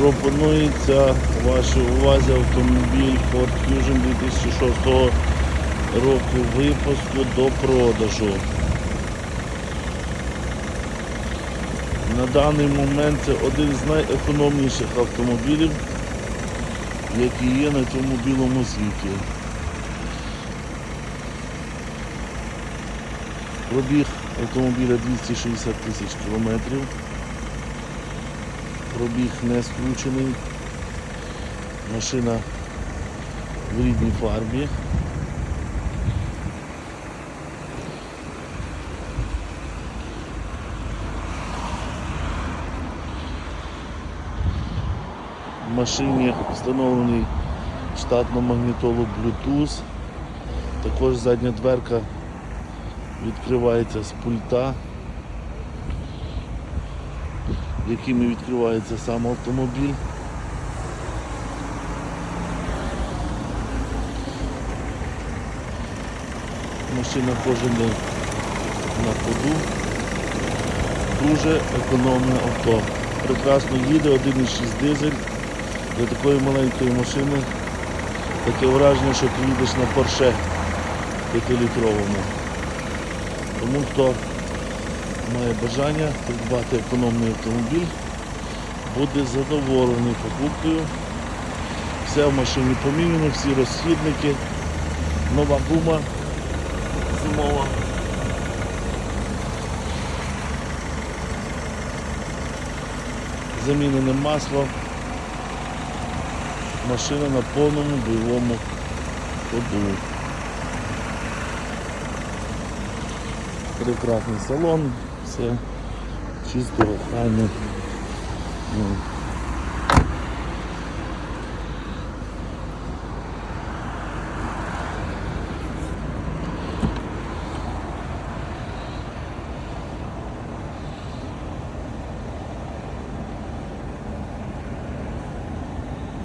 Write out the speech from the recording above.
Пропонується вашій увазі автомобіль Ford Fusion 2006 року випуску до продажу. На даний момент це один з найекономніших автомобілів, які є на цьому білому світі. Пробіг автомобіля 260 тисяч кілометрів. Пробіг не скручений. Машина в рідній фарбі. В машині встановлений штатну магнітолу Bluetooth. Також задня дверка відкривається з пульта, якими відкривається сам автомобіль. Машина кожен на ходу. Дуже економне авто. Прекрасно їде 1,6 дизель. Для такої маленької машини таке враження, що ти їдеш на Порше 5-літровому. Тому хто має бажання придбати економний автомобіль, буде задоволений покупкою. Все в машині поміняно, всі розхідники, нова гума зимова. Замінене масло. Машина на повному бойовому ходу. Прекрасний салон, все чисто, охайно. Ну,